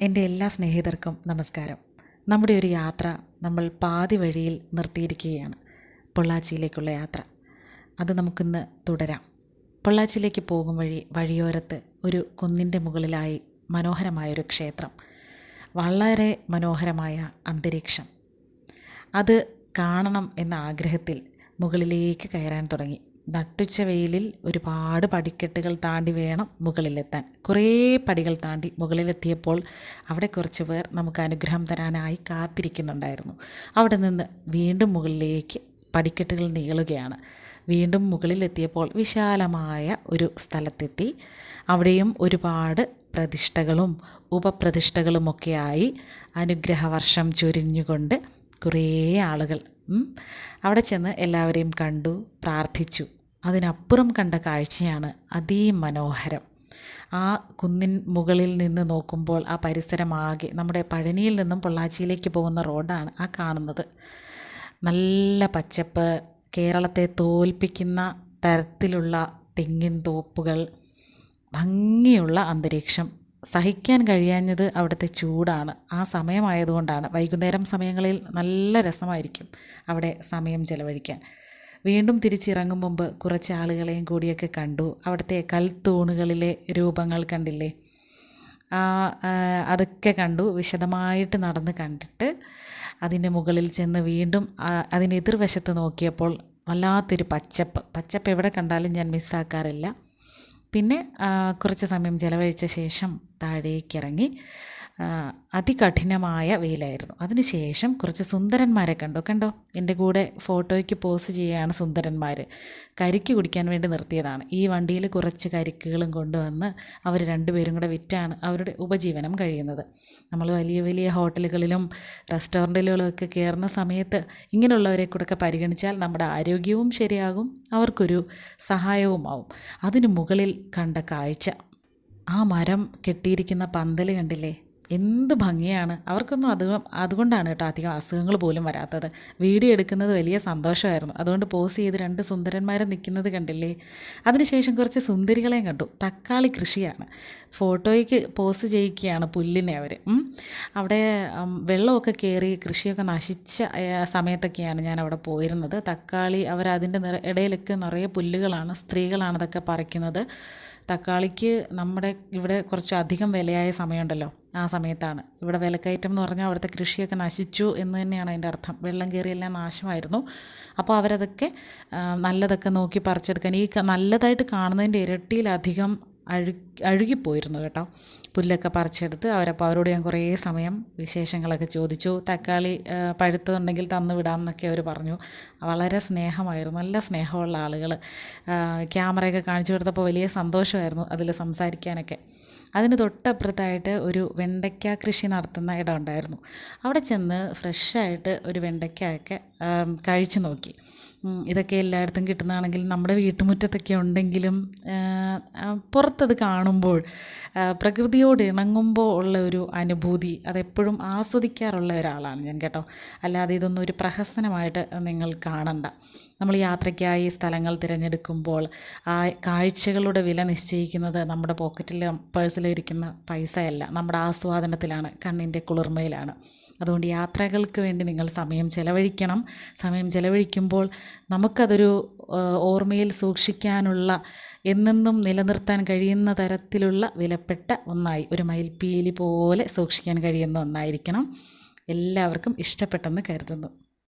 എന്റെ എല്ലാ സ്നേഹിതർക്കും നമസ്കാരം. നമ്മുടെ ഒരു യാത്ര നമ്മൾ പാതി വഴിയിൽ നിർത്തിയിരിക്കുകയാണ്. പൊള്ളാച്ചിയിലേക്കുള്ള യാത്ര. അത് നമുക്കിന്ന് തുടരാം. പൊള്ളാച്ചിയിലേക്ക് പോകും വഴി വഴിയോരത്ത് ഒരു കുന്നിന്റെ മുകളിലായി മനോഹരമായൊരു ക്ഷേത്രം. വളരെ മനോഹരമായ അന്തരീക്ഷം. അത് കാണണം എന്ന ആഗ്രഹത്തിൽ മുകളിലേക്ക് കയറാൻ തുടങ്ങി. നട്ടുച്ച വെയിലിൽ ഒരുപാട് പടിക്കെട്ടുകൾ താണ്ടി വേണം മുകളിലെത്താൻ. കുറേ പടികൾ താണ്ടി മുകളിലെത്തിയപ്പോൾ അവിടെ കുറച്ച് പേർ നമുക്ക് അനുഗ്രഹം തരാനായി കാത്തിരിക്കുന്നുണ്ടായിരുന്നു. അവിടെ നിന്ന് വീണ്ടും മുകളിലേക്ക് പടിക്കെട്ടുകൾ നീളുകയാണ്. വീണ്ടും മുകളിലെത്തിയപ്പോൾ വിശാലമായ ഒരു സ്ഥലത്തെത്തി. അവിടെയും ഒരുപാട് പ്രതിഷ്ഠകളും ഉപപ്രതിഷ്ഠകളുമൊക്കെയായി അനുഗ്രഹവർഷം ചൊരിഞ്ഞുകൊണ്ട് കുറേ ആളുകൾ അവിടെ ചെന്ന് എല്ലാവരെയും കണ്ടു പ്രാർത്ഥിച്ചു. അതിനപ്പുറം കണ്ട കാഴ്ചയാണ് അതിമനോഹരം ആ കുന്നിൻ മുകളിൽ നിന്ന് നോക്കുമ്പോൾ ആ പരിസരമാകെ നമ്മുടെ പഴനിയിൽ നിന്നും പൊള്ളാച്ചിയിലേക്ക് പോകുന്ന റോഡാണ് ആ കാണുന്നത്. നല്ല പച്ചപ്പ് കേരളത്തെ തോൽപ്പിക്കുന്ന തരത്തിലുള്ള തെങ്ങിൻ തോപ്പുകൾ ഭംഗിയുള്ള അന്തരീക്ഷം. സഹിക്കാൻ കഴിയാഞ്ഞത് അവിടുത്തെ ചൂടാണ്. ആ സമയമായതുകൊണ്ടാണ്. വൈകുന്നേരം സമയങ്ങളിൽ നല്ല രസമായിരിക്കും അവിടെ സമയം ചെലവഴിക്കാൻ. വീണ്ടും തിരിച്ചിറങ്ങും മുമ്പ് കുറച്ച് ആളുകളെയും കൂടിയൊക്കെ കണ്ടു. അവിടുത്തെ കൽത്തൂണുകളിലെ രൂപങ്ങൾ കണ്ടില്ലേ? ആ അതൊക്കെ കണ്ടു. വിശദമായിട്ട് നടന്ന് കണ്ടിട്ട് അതിന്റെ മുകളിൽ ചെന്ന് വീണ്ടും അതിന്റെ എതിർവശത്ത് നോക്കിയപ്പോൾ വല്ലാത്തൊരു പച്ചപ്പ്. പച്ചപ്പ് എവിടെ കണ്ടാലും ഞാൻ മിസ്സാക്കാറില്ല. പിന്നെ കുറച്ച് സമയം ചിലവഴിച്ച ശേഷം താഴേക്കിറങ്ങി അതികഠിനമായ വെയിലായിരുന്നു അതിനുശേഷം കുറച്ച് സുന്ദരന്മാരെ കണ്ടോ. കണ്ടോ? എന്റെ കൂടെ ഫോട്ടോയ്ക്ക് പോസ് ചെയ്യുകയാണ് സുന്ദരന്മാർ കരിക്ക് കുടിക്കാൻ വേണ്ടി നിർത്തിയതാണ്. ഈ വണ്ടിയിൽ കുറച്ച് കരിക്കുകളും കൊണ്ടുവന്ന് അവർ രണ്ടുപേരും കൂടെ വിറ്റാണ് അവരുടെ ഉപജീവനം കഴിയുന്നത്. നമ്മൾ വലിയ വലിയ ഹോട്ടലുകളിലും റെസ്റ്റോറന്റുകളിലൊക്കെ കയറുന്ന സമയത്ത് ഇങ്ങനെയുള്ളവരെ കൂടെയൊക്കെ പരിഗണിച്ചാൽ നമ്മുടെ ആരോഗ്യവും ശരിയാകും അവർക്കൊരു സഹായവുമാവും അതിനു മുകളിൽ കണ്ട കാഴ്ച. ആ മരം കെട്ടിയിരിക്കുന്ന പന്തൽ കണ്ടില്ലേ? എന്ത് ഭംഗിയാണ്. അവർക്കൊന്നും അത് അതുകൊണ്ടാണ് കേട്ടോ അധികം അസുഖങ്ങൾ പോലും വരാത്തത്. വീഡിയോ എടുക്കുന്നത് വലിയ സന്തോഷമായിരുന്നു. അതുകൊണ്ട് പോസ് ചെയ്ത് രണ്ട് സുന്ദരന്മാരെ നിൽക്കുന്നത് കണ്ടില്ലേ? അതിനുശേഷം കുറച്ച് സുന്ദരികളെയും കണ്ടു. തക്കാളി കൃഷിയാണ്. ഫോട്ടോയ്ക്ക് പോസ് ചെയ്യിക്കുകയാണ് പുല്ലിനെ അവർ അവിടെ വെള്ളമൊക്കെ കയറി കൃഷിയൊക്കെ നശിച്ച സമയത്തൊക്കെയാണ് ഞാൻ അവിടെ പോയിരുന്നത്. തക്കാളി അവർ അതിന്റെ ഇടയിലൊക്കെ നിറയെ പുല്ലുകളാണ് സ്ത്രീകളാണ് അതൊക്കെ പറിക്കുന്നത്. തക്കാളിക്ക് നമ്മുടെ ഇവിടെ കുറച്ച് അധികം വിലയായ സമയമുണ്ടല്ലോ. ആ സമയത്താണ്. ഇവിടെ വിലക്കയറ്റം എന്ന് പറഞ്ഞാൽ അവിടുത്തെ കൃഷിയൊക്കെ നശിച്ചു എന്ന് തന്നെയാണ് അതിന്റെ അർത്ഥം. വെള്ളം കയറിയെല്ലാം നാശമായിരുന്നു. അപ്പോൾ അവരതൊക്കെ നല്ലതൊക്കെ നോക്കി പറിച്ചെടുക്കാൻ ഈ നല്ലതായിട്ട് കാണുന്നതിന്റെ ഇരട്ടിയിലധികം അഴു അഴുകിപ്പോയിരുന്നു കേട്ടോ. പുല്ലൊക്കെ പറിച്ചെടുത്ത് അവരപ്പോൾ അവരോട് ഞാൻ കുറേ സമയം വിശേഷങ്ങളൊക്കെ ചോദിച്ചു. തക്കാളി പഴുത്തുണ്ടെങ്കിൽ തന്നു വിടാം എന്നൊക്കെ അവർ പറഞ്ഞു. വളരെ സ്നേഹമായിരുന്നു. നല്ല സ്നേഹമുള്ള ആളുകൾ. ക്യാമറയൊക്കെ കാണിച്ചു കൊടുത്തപ്പോൾ വലിയ സന്തോഷമായിരുന്നു അതിൽ സംസാരിക്കാനൊക്കെ. അതിന് തൊട്ടപ്പുറത്തായിട്ട് ഒരു വെണ്ടയ്ക്ക കൃഷി നടത്തുന്ന ഇടം ഉണ്ടായിരുന്നു. അവിടെ ചെന്ന് ഫ്രഷായിട്ട് ഒരു വെണ്ടയ്ക്കയൊക്കെ കഴിച്ച് നോക്കി. ഇതൊക്കെ എല്ലായിടത്തും കിട്ടുന്നതാണെങ്കിൽ നമ്മുടെ വീട്ടുമുറ്റത്തൊക്കെ ഉണ്ടെങ്കിലും പുറത്തത് കാണുമ്പോൾ പ്രകൃതിയോട് ഇണങ്ങുമ്പോൾ ഉള്ള ഒരു അനുഭൂതി അതെപ്പോഴും ആസ്വദിക്കാറുള്ള ഒരാളാണ് ഞാൻ കേട്ടോ. അല്ലാതെ ഇതൊന്നും ഒരു പ്രഹസനമായിട്ട് നിങ്ങൾ കാണണ്ട. നമ്മൾ യാത്രയ്ക്കായി സ്ഥലങ്ങൾ തിരഞ്ഞെടുക്കുമ്പോൾ ആ കാഴ്ചകളുടെ വില നിശ്ചയിക്കുന്നത് നമ്മുടെ പോക്കറ്റിലും പേഴ്സിലിരിക്കുന്ന പൈസയല്ല നമ്മുടെ ആസ്വാദനത്തിലാണ് കണ്ണിന്റെ കുളിർമയിലാണ്. അതുകൊണ്ട് യാത്രകൾക്ക് വേണ്ടി നിങ്ങൾ സമയം ചെലവഴിക്കണം. സമയം ചെലവഴിക്കുമ്പോൾ നമുക്കതൊരു ഓർമ്മയിൽ സൂക്ഷിക്കാനുള്ള എന്നെന്നും നിലനിർത്താൻ കഴിയുന്ന തരത്തിലുള്ള വിലപ്പെട്ട ഒന്നായി ഒരു മയിൽപ്പീലി പോലെ സൂക്ഷിക്കാൻ കഴിയുന്ന ഒന്നായിരിക്കണം. എല്ലാവർക്കും ഇഷ്ടപ്പെട്ടെന്ന് കരുതുന്നു.